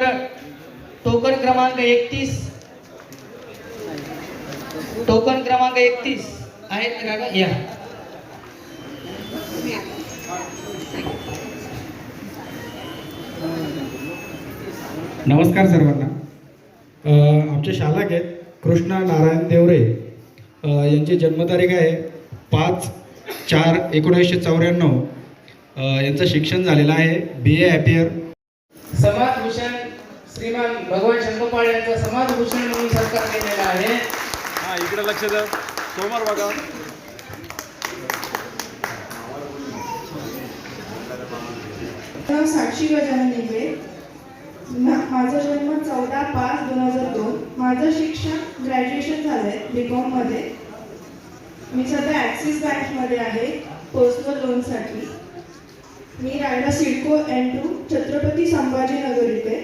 Token क्रमांक एकतीस. Token क्रमांक एकतीस. आहेत काका या. नमस्कार सर्वांना. आमचे शालक आहेत कृष्णा नारायण देवरे. यांची जन्मतारीख आहे पाच चार एकोणीसशे चौऱ्याण्णव. यांचं शिक्षण झालेलं आहे बी ए ॲपियर समाजभूषण श्रीमान भगवान शंकरपाळ यांचा समाजभूषण म्हणून सत्कार केलेला आहे. हा इकडे लक्ष द्या. सोमवार बघा. साक्षी गजानन निगळे माझा जन्म चौदा पाच दोन हजार दोन. माझं शिक्षण ग्रॅज्युएशन झालं आहे बी कॉममध्ये मी सध्या ॲक्सिस बँकमध्ये आहे पर्सनल लोनसाठी मी राहायला सिडको एन टू छत्रपती संभाजीनगर इथे.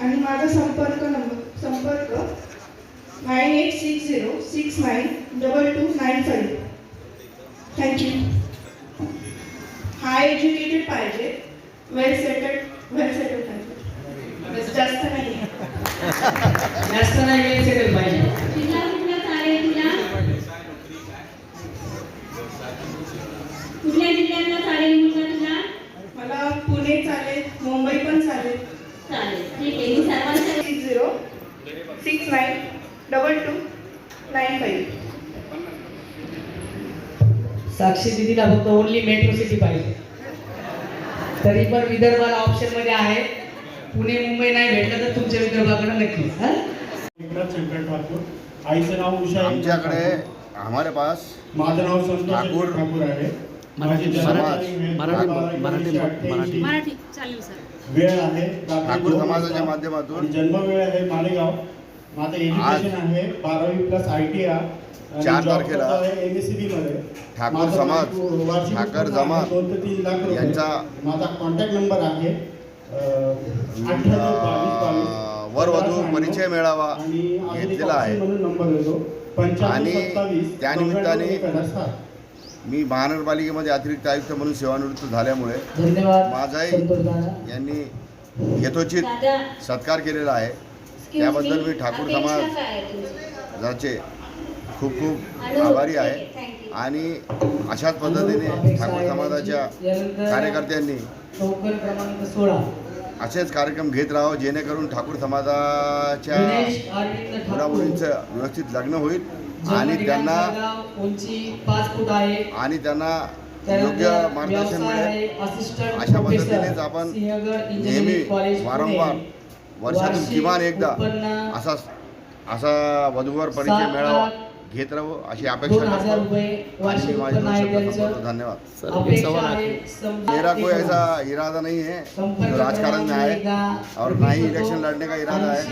आणि माझा संपर्क नंबर संपर्क nine eight six zero six nine double two nine five thank you high educated पाहिजे वेल सेटल्ड वेल सेटल्ड पाहिजे जास्त नाही. जास्त नाही वेळ सेटल पाहिजे. Six zero six nine double two nine five Sakshi दिदीला फक्त ओनली मेट्रो सिटी पाहिजे तरी पण विदर्भाला ऑप्शनमध्ये आहे पुणे मुंबई नाही भेटलं तर तुमच्या विदर्भाकडे नक्कीच हा? ठाकूर आईचं नाव उषा. आमच्याकडे हमारे पास माझं नाव संतोष ठाकूर. ठाकूर आहे मराठी- मराठी- मराठी-. मराठी. चालेल सर वेळ आहे ठाकूर समाजाच्या. माध्यमातून जन्म वेळ आहे मालेगाव माझं एज्युकेशन आहे बारावी प्लस आय टी चार तारखेला ठाकूर समाज, ठाकर जमात दोन ते तीन लाख रुपये. यांचा- माझा कॉन्टॅक्ट नंबर आहे वरवधू परिचय मेळावा घेतलेला आहे. आणि त्यानिमित्ताने. मी महानगरपालिकेमध्ये अतिरिक्त आयुक्त म्हणून सेवानिवृत्त झाल्यामुळे धन्यवाद माझाही यांनी यथोचित सत्कार केलेला आहे. त्याबद्दल मी ठाकूर अपेक्षा समाज काय आहे तुमची? जाचे खूप खूप आभारी आहे. आणि अशाच पद्धतीने ठाकूर समाजाच्या कार्यकर्त्यांनी असेच कार्यक्रम घेत राहावं जेणेकरून ठाकूर समाजाच्या गणेश अरविंद ठाकूर. मुलामुलींचं व्यवस्थित लग्न होईल. आणि जन्मठिकाण त्यांना उंची पाच फूट आहे आणि त्यांना योग्य मार्गदर्शन मिळेल अशा पद्धतीनेच आपण नेहमी वारंवार. वर्षातून किमान एकदा असा असा वधूवर परिचय मिळावा घेत राहू अशी अपेक्षा करतो माझे दोन शब्द संपवतो. धन्यवाद. मेरा कोई ऐसा इरादा नहीं है जो राजकारण में आए और ना ही इलेक्शन लड़ने का इरादा है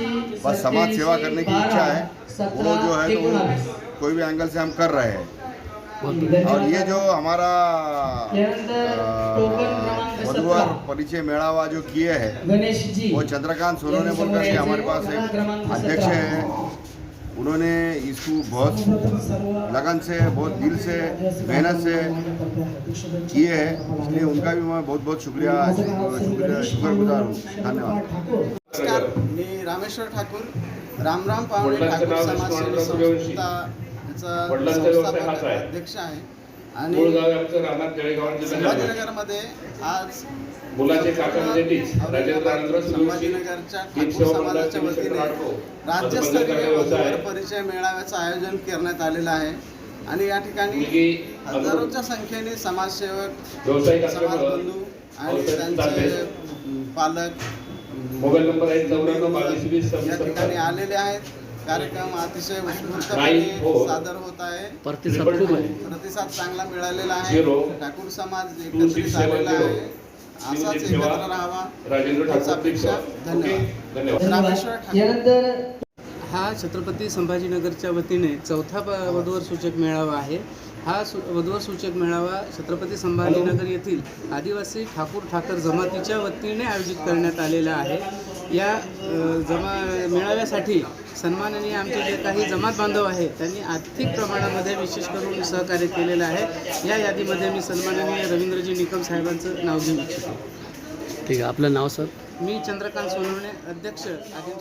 बस समाज सेवा करने की इच्छा है वो जो है तो वो कोई भी एंगल से हम कर रहे हैं। और ये जो हमारा सतरा. परिचय मेळावा जो किए है वो चंद्रकांत सोनोने बोल करके हमारे पास एक अध्यक्ष है। उन्होंने इसको बहुत लगन से बहुत दिल से मेहनत से किए है। इसलिए उनका भी मैं बहुत बहुत शुक्रिया शुक्रिया शुक्रगुजार हूँ। धन्यवाद। नमस्कार मी रामेश्वर ठाकूर रामराम पावणे वडिलांचं ठाकूर समाजसेवी सूर्यवंशी. संस्था याचा संस्थापक. अध्यक्ष आहे. आणि. संभाजीनगरमध्ये आज मुलाचे म्हणजे संभाजीनगरच्या ठाकूर समाजाच्या वतीने. राज्यस्तरीय परिचय मेळाव्याचं आयोजन करण्यात आलेलं आहे आणि या ठिकाणी हजारोच्या संख्येने समाजसेवक व्यावसायिक समाज असल्यामुळं बंधू आणि त्यांचे. पालक मोबाईल नंबर या ठिकाणी. आलेले आहेत कार्यक्रम अतिशय उत्स्फूर्तपणे हो. सादर होत आहे. प्रतिसाद चांगला मिळालेला आहे. ठाकूर समाज एकत्रित आलेला. आहे. असाच. एकत्र राहावा. अपेक्षा. धन्यवाद. हा छत्रपती संभाजीनगरच्या वतीने चौथा प- वधूवर सूचक मेळावा आहे. हा सु वधूवर सूचक मेळावा छत्रपती संभाजीनगर येथील आदिवासी ठाकूर ठाकर जमातीच्या वतीने आयोजित करण्यात आलेला आहे. या जमा मेळाव्यासाठी सन्माननीय आमचे जे काही जमात बांधव आहेत त्यांनी आर्थिक प्रमाणामध्ये विशेष करून सहकार्य केलेलं आहे. या यादीमध्ये मी सन्माननीय रवींद्रजी निकम साहेबांचं नाव घेऊ इच्छितो. ठीक आहे. आपलं नाव सर? मी चंद्रकांत सोनवणे अध्यक्ष आदिम